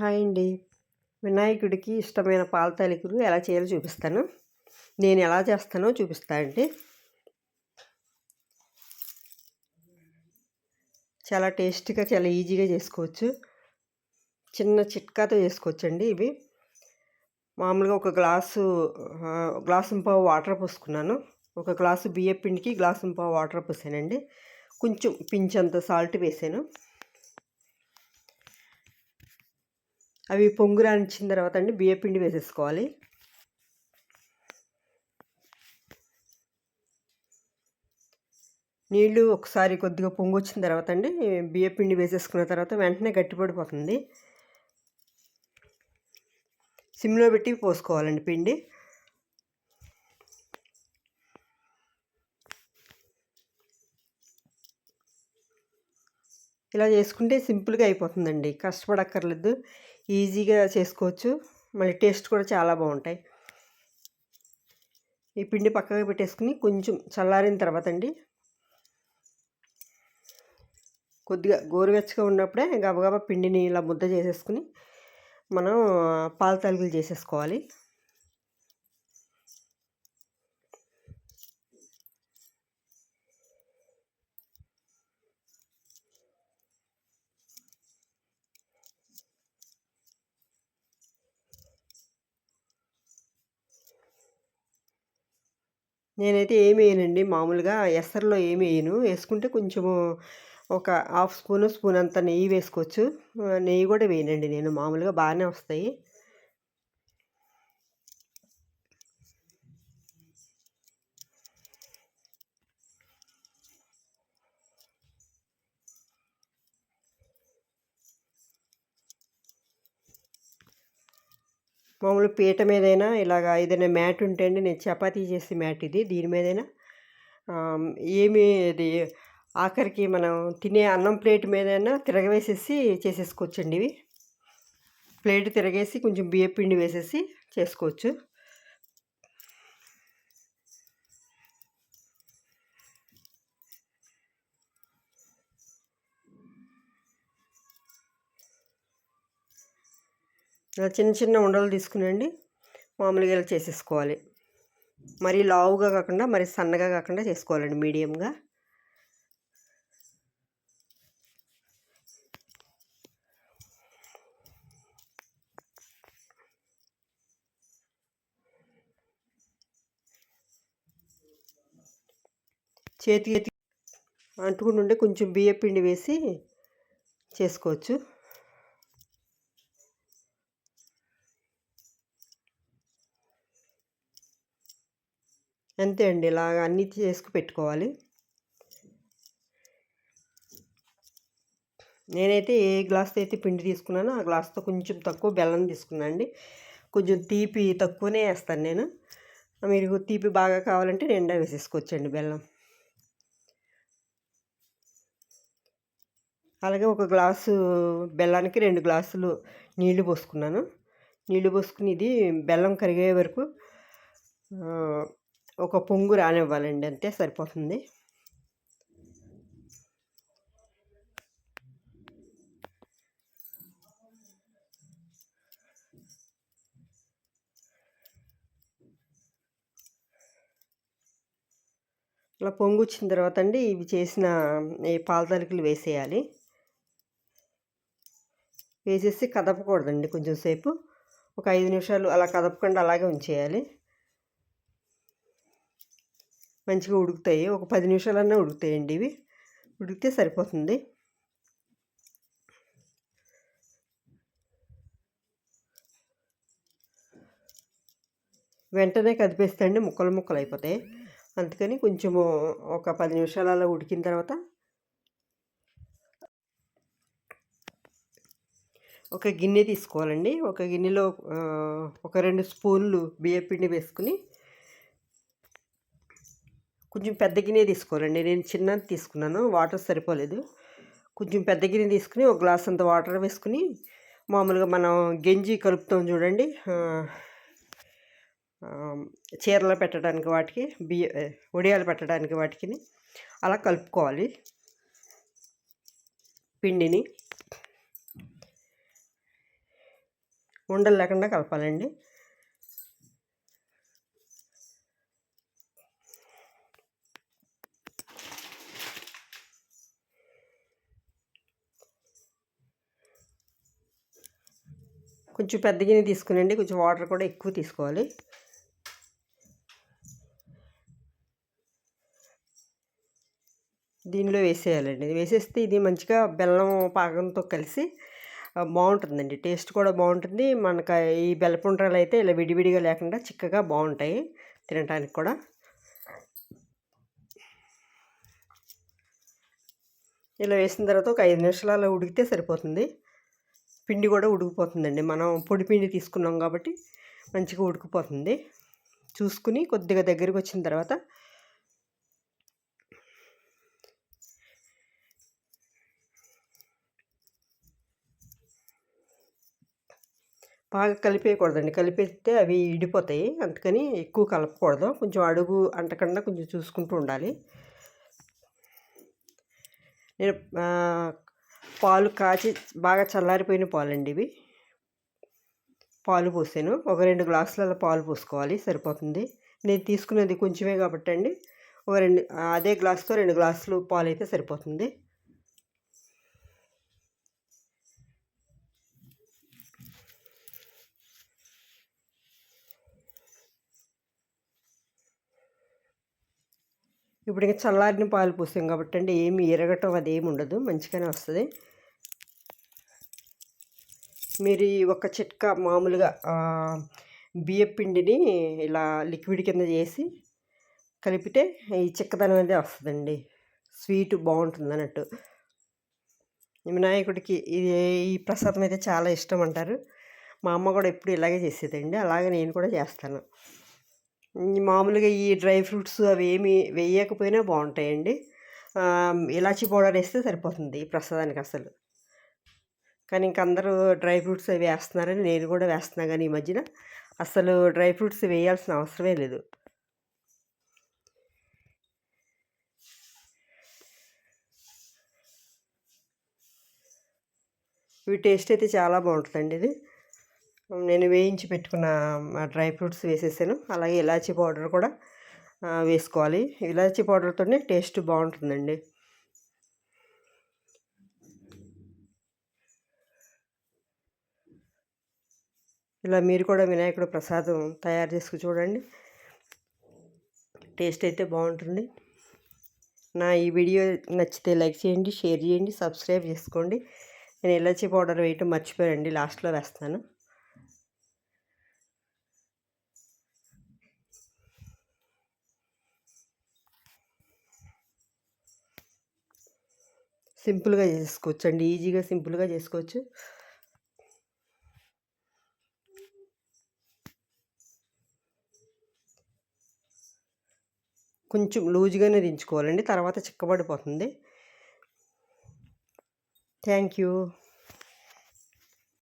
Hi అండి. వినాయకుడికి ఇష్టమైన పాల తాలికలు ఎలా చేయాలో చూపిస్తాను. నేను ఎలా చేస్తానో చూపిస్తానండి చాలా టేస్టీగా చాలా ఈజీగా చేసుకోవచ్చు. చిన్న చిట్కాతో చేసుకోవచ్చు అండి ఇవి. మామూలుగా ఒక గ్లాసు గ్లాసు పావు వాటర్ పోసుకున్నాను. ఒక గ్లాసు బియ్య పిండికి గ్లాసు పావు వాటర్ పోసానండి. కొంచెం పించంత సాల్ట్ వేసాను. అవి పొంగు రానిచ్చిన తర్వాత అండి బియ్యపిండి వేసేసుకోవాలి. నీళ్ళు ఒకసారి కొద్దిగా పొంగు వచ్చిన తర్వాత అండి బియ్యపిండి వేసేసుకున్న తర్వాత వెంటనే గట్టిపడిపోతుంది. సిమ్లో పెట్టి పోసుకోవాలండి పిండి. ఇలా చేసుకుంటే సింపుల్గా అయిపోతుందండి. కష్టపడక్కర్లేదు. ఈజీగా చేసుకోవచ్చు. మళ్ళీ టేస్ట్ కూడా చాలా బాగుంటాయి. ఈ పిండి పక్కగా పెట్టేసుకుని కొంచెం చల్లారిన తర్వాత అండి. కొద్దిగా గోరువెచ్చగా ఉన్నప్పుడే గబగబా పిండిని ఇలా ముద్ద చేసేసుకుని మనం పాల తలుగులు చేసేసుకోవాలి. నేనైతే ఏమి వేయనండి. మామూలుగా ఎసరులో ఏమి వేయను. వేసుకుంటే కొంచెము ఒక హాఫ్ స్పూను స్పూన్ అంత నెయ్యి వేసుకోవచ్చు. నెయ్యి కూడా వేయనండి నేను. మామూలుగా బాగానే వస్తాయి. మామూలు పీట మీదైనా ఇలాగ ఏదైనా మ్యాట్ ఉంటే అండి నేను చపాతీ చేసే మ్యాట్ ఇది దీని మీదైనా. ఏమి ఇది ఆఖరికి మనం తినే అన్నం ప్లేట్ మీదైనా తిరగవేసేసి చేసేసుకోవచ్చండి ఇవి. ప్లేట్ తిరగేసి కొంచెం బియ్య పిండి వేసేసి చేసుకోవచ్చు. ఇలా చిన్న చిన్న ఉండలు తీసుకునండి. మామూలుగా ఇలా చేసేసుకోవాలి. మరీ లావుగా కాకుండా మరి సన్నగా కాకుండా చేసుకోవాలండి మీడియంగా. చేతి అంటుకుంటుంటే కొంచెం బియ్య పిండి వేసి చేసుకోవచ్చు. అంతే అండి. ఇలాగ అన్నీ చేసుకు పెట్టుకోవాలి. నేనైతే ఏ గ్లాస్తో అయితే పిండి తీసుకున్నానో ఆ గ్లాస్తో కొంచెం తక్కువ బెల్లం తీసుకున్నాను అండి. కొంచెం తీపి తక్కువనే వేస్తాను నేను. మీరు తీపి బాగా కావాలంటే నిండా వేసేసుకోవచ్చండి బెల్లం. అలాగే ఒక గ్లాసు బెల్లానికి రెండు గ్లాసులు నీళ్ళు పోసుకున్నాను. నీళ్ళు పోసుకుని ఇది బెల్లం కరిగే వరకు ఒక పొంగు రానివ్వాలండి అంతే సరిపోతుంది. ఇలా పొంగు వచ్చిన తర్వాత అండి ఇవి చేసిన ఈ పాల తలుకులు వేసేయాలి. వేసేసి కదపకూడదండి కొంచెం సేపు. ఒక ఐదు నిమిషాలు అలా కదపకుండా అలాగే ఉంచేయాలి. మంచిగా ఉడుకుతాయి. ఒక పది నిమిషాలన్నా ఉడుకుతాయండి ఇవి. ఉడికితే సరిపోతుంది. వెంటనే కదిపేస్తే అండి ముక్కలు ముక్కలు అయిపోతాయి. అందుకని కొంచెము ఒక పది నిమిషాలు అలా ఉడికిన తర్వాత ఒక గిన్నె తీసుకోవాలండి. ఒక గిన్నెలో ఒక రెండు స్పూన్లు బియ్యపిండి వేసుకుని కొంచెం పెద్ద గిన్నె తీసుకోవాలండి. నేను చిన్నది తీసుకున్నాను వాటర్ సరిపోలేదు. కొంచెం పెద్ద గిన్నె తీసుకుని ఒక గ్లాస్ అంత వాటర్ వేసుకుని మామూలుగా మనం గంజి కలుపుతాం చూడండి. చీరలు పెట్టడానికి వాటికి బియ్య వడియాలు పెట్టడానికి వాటికి అలా కలుపుకోవాలి. పిండిని ఉండలు లేకుండా కలపాలండి. కొంచెం పెద్ద గిన్నె తీసుకునండి కొంచెం వాటర్ కూడా ఎక్కువ తీసుకోవాలి. దీనిలో వేసేయాలండి. వేసేస్తే ఇది మంచిగా బెల్లం పాకంతో కలిసి బాగుంటుందండి. టేస్ట్ కూడా బాగుంటుంది. మనకు ఈ బెల్లపుండ్రాలు అయితే ఇలా విడివిడిగా లేకుండా చిక్కగా బాగుంటాయి తినడానికి కూడా. ఇలా వేసిన తర్వాత ఒక ఐదు నిమిషాలు ఉడికితే సరిపోతుంది. పిండి కూడా ఉడికిపోతుందండి. మనం పొడి పిండి తీసుకున్నాం కాబట్టి మంచిగా ఉడికిపోతుంది. చూసుకుని కొద్దిగా దగ్గరికి వచ్చిన తర్వాత బాగా కలిపేయకూడదండి. కలిపేస్తే అవి ఇడిపోతాయి. అందుకని ఎక్కువ కలపకూడదు. కొంచెం అడుగు అంటకుండా కొంచెం చూసుకుంటూ ఉండాలి. నేను పాలు కాచి బాగా చల్లారిపోయిన పాలండి ఇవి. పాలు పోసాను. ఒక రెండు గ్లాసుల పాలు పోసుకోవాలి సరిపోతుంది. నేను తీసుకునేది కొంచెమే కాబట్టి అండి. ఒక రెండు అదే గ్లాసుతో రెండు గ్లాసులు పాలు అయితే సరిపోతుంది. ఇప్పుడు ఇంకా చల్లారిన పాలు పోసాం కాబట్టి అండి ఏమి ఎరగటం అది ఏమి ఉండదు. మంచిగానే వస్తుంది. మీరు ఈ ఒక చిట్కా మామూలుగా బియ్యం పిండిని ఇలా లిక్విడ్ కింద చేసి కలిపితే ఈ చిక్కదనం అనేది వస్తుందండి. స్వీట్ బాగుంటుంది అన్నట్టు వినాయకుడికి ఇది ఈ ప్రసాదం అయితే చాలా ఇష్టం అంటారు. మా అమ్మ కూడా ఎప్పుడు ఇలాగే చేసేదండి. అలాగే నేను కూడా చేస్తాను. మామూలుగా ఈ డ్రై ఫ్రూట్స్ అవి ఏమి వేయకపోయినా బాగుంటాయండి. ఇలాచి పౌడర్ వేస్తే సరిపోతుంది ఈ ప్రసాదానికి అసలు. కానీ ఇంక అందరూ డ్రై ఫ్రూట్స్ అవి వేస్తున్నారని నేను కూడా వేస్తున్నా కానీ ఈ మధ్యన. అసలు డ్రై ఫ్రూట్స్ వేయాల్సిన అవసరమే లేదు. ఇవి టేస్ట్ అయితే చాలా బాగుంటుందండి ఇది. నేను వేయించి పెట్టుకున్న డ్రై ఫ్రూట్స్ వేసేసాను. అలాగే ఇలాచీ పౌడర్ కూడా వేసుకోవాలి. ఇలాచీ పౌడర్తోనే టేస్ట్ బాగుంటుందండి. ఇలా మీరు కూడా వినాయకుడు ప్రసాదం తయారు చేసుకు చూడండి. టేస్ట్ అయితే బాగుంటుంది. నా ఈ వీడియో నచ్చితే లైక్ చేయండి షేర్ చేయండి సబ్స్క్రైబ్ చేసుకోండి. నేను ఇలాచీ పౌడర్ వేయటం మర్చిపోయానండి లాస్ట్లో వేస్తాను. సింపుల్గా చేసుకోవచ్చు అండి ఈజీగా సింపుల్గా చేసుకోవచ్చు. కొంచెం లూజ్గానే దించుకోవాలండి తర్వాత చిక్కబడిపోతుంది. Thank you.